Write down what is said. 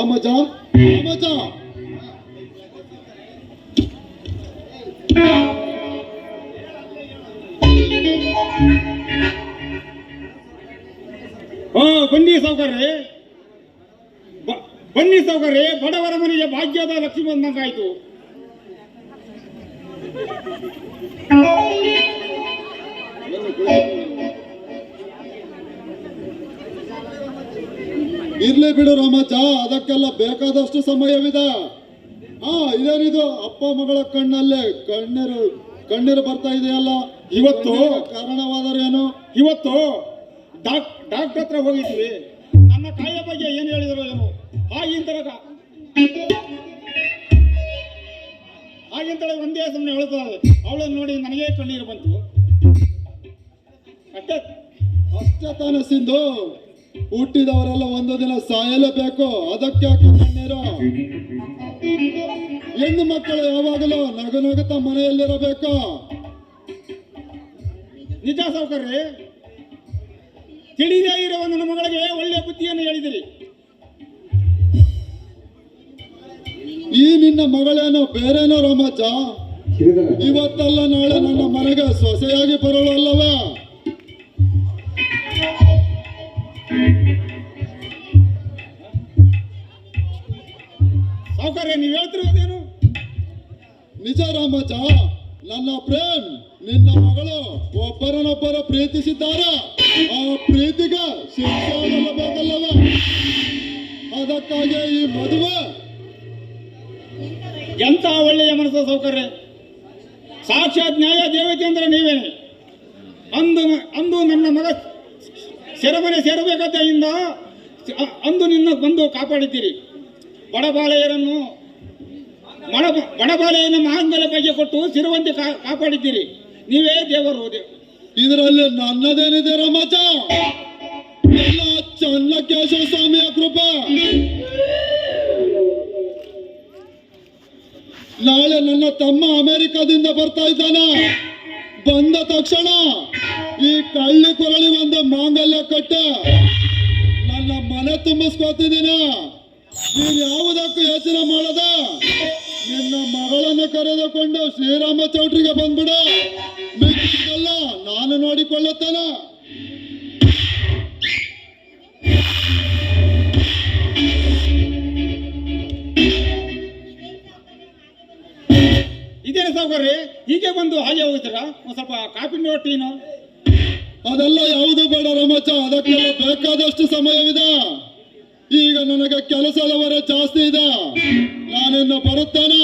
ರಾಮಜ ರಾಮಜ ಹಾ ಬನ್ನಿ ಸಾವುಕಾರ್ರೆ. ಬ- ಬನ್ನಿ ಸಾವುಕಾರ್ರೆ ಬಡವರ ಮನೆಗೆ ಭಾಗ್ಯದ ಲಕ್ಷ್ಮಿ ಬಂದಂಗಾಯ್ತು. ಇರ್ಲಿ ಬಿಡು ರಾಮಚ ಅದಕ್ಕೆಲ್ಲ ಬೇಕಾದಷ್ಟು ಸಮಯವಿದೆ. ಹಾ, ಇದೇನಿದು? ಅಪ್ಪ ಮಗಳ ಕಣ್ಣಲ್ಲೇ ಕಣ್ಣೀರು ಕಣ್ಣೀರು ಬರ್ತಾ ಇದೆಯಲ್ಲ? ಇವತ್ತು? ಕಾರಣವಾದರೇನು ಇವತ್ತು? ಡಾಕ್, ಡಾಕ್ಟರ್ ಹತ್ರ ಹೋಗಿದ್ವಿ. ನನ್ನ ತಾಯಿಯ ಬಗ್ಗೆ ಏನು ಹೇಳಿದ್ರು ಏನು ಹಾಗಿಂತಲಕ ಹಾಗಿಂತಲೇ ಒಂದೇ ಸುಮ್ಮನೆ ಹೇಳ್ತಾರೆ ಅವಳನ್ನು ನೋಡಿ ನನಗೆ ಕಣ್ಣೀರು ಬಂತು. ಅಷ್ಟೇ ಅಷ್ಟೇ ಸಿಂಧು. ಹುಟ್ಟಿದವರೆಲ್ಲ ಒಂದು ದಿನ ಸಾಯಲೇಬೇಕು. ಅದಕ್ಕೆ ಕಣ್ಣೀರು? ಹೆಣ್ಣು ಮಕ್ಕಳು ಯಾವಾಗಲೂ ನಗು ನಗುತ್ತಾ ಮನೆಯಲ್ಲಿರಬೇಕು. ನಿಜ ಸೌಕರ್ಯ ತಿಳಿದೇ ಇರುವ ನನ್ನ ಮಗಳಿಗೆ ಒಳ್ಳೆ ಬುದ್ಧಿಯನ್ನು ಹೇಳಿದಿರಿ. ಈ ನಿನ್ನ ಮಗಳೇನೋ ಬೇರೆನೋ ರೋಮಾಚ ಇವತ್ತಲ್ಲ ನಾಳೆ ನನ್ನ ಮನೆಗೆ ಸೊಸೆಯಾಗಿ ಬರೋಳು ಅಲ್ಲವೇ ನೀವ್ ಹೇಳ್ತಿರೋದೇನು ನಿಜ ರಾಮಚ, ನನ್ನ ಪ್ರೇಮ್, ನಿನ್ನ ಮಗಳು ಒಬ್ಬರನ್ನೊಬ್ಬರ ಪ್ರೀತಿಸಿದ್ದಾರೆ. ಆ ಪ್ರೀತಿಗ ಬೇಕಲ್ಲವೇ ಅದಕ್ಕಾಗಿ ಈ ಮದುವೆ. ಎಂತ ಒಳ್ಳೆಯ ಮನಸ್ಸು ಸೌಕರ್ಯ? ಸಾಕ್ಷಾತ್ ನ್ಯಾಯ ದೇವತೆ ಅಂದ್ರೆ ನೀವೇ. ಅಂದು ಅಂದು ನನ್ನ ಮಗ ಸೆರೆಮನೆ ಸೇರಬೇಕಾದ್ದರಿಂದ ಅಂದು ನಿನ್ನ ಬಂದು ಕಾಪಾಡಿದ್ದೀರಿ. ಬಡಬಾಲೆಯರನ್ನು ಮಡ ಬಡಬಾಲೆಯನ್ನು ಮಾಂಗಲ್ಯ ಕೈಗೆ ಕೊಟ್ಟು ಸಿರುವಂತೆ ಕಾಪಾಡಿದ್ದೀರಿ. ನೀವೇ ದೇವರು ಇದರಲ್ಲಿ ನನ್ನದೇನಿದೆ ರಮಚ? ಎಲ್ಲ ಚನ್ನಕೇಶವ ಸ್ವಾಮಿಯ ಕೃಪಾ. ನಾಳೆ ನನ್ನ ತಮ್ಮ ಅಮೆರಿಕದಿಂದ ಬರ್ತಾ ಇದ್ದಾನ. ಬಂದ ತಕ್ಷಣ ಈ ಕಳ್ಳಿ ಕೊರಳಿ ಒಂದು ಮಾಂಗಲ್ಯ ಕಟ್ಟ. ನನ್ನ ಮನೆ ತುಂಬಿಸ್ಕೊತಿದ್ದೀನಿ. ನೀನ್ ಯಾವುದಕ್ಕೂ ಯೋಚನೆ ಮಾಡದ. ನಿನ್ನ ಮಗಳನ್ನು ಕರೆದುಕೊಂಡು ಶ್ರೀರಾಮ ಚೌಟ್ರಿಗೆ ಬಂದ್ಬಿಡ. ನಾನು ನೋಡಿಕೊಳ್ಳುತ್ತೇನ. ಇದೇನು ಸೌಕರ್ಯ ಹೀಗೆ ಬಂದು ಹಾಗೆ ಹೋಗ್ತೀರಾ ಒಂದು ಸ್ವಲ್ಪ ಕಾಫಿ ಟೀನು ಅದೆಲ್ಲ ಯಾವುದು ಬೇಡ ರಮಚ ಅದಕ್ಕೆಲ್ಲ ಬೇಕಾದಷ್ಟು ಸಮಯವಿದೆ. ಈಗ ನನಗೆ ಕೆಲಸದವರ ಜಾಸ್ತಿ ಇದೆ. ನಾನಿನ್ನು ಬರುತ್ತೇನೆ.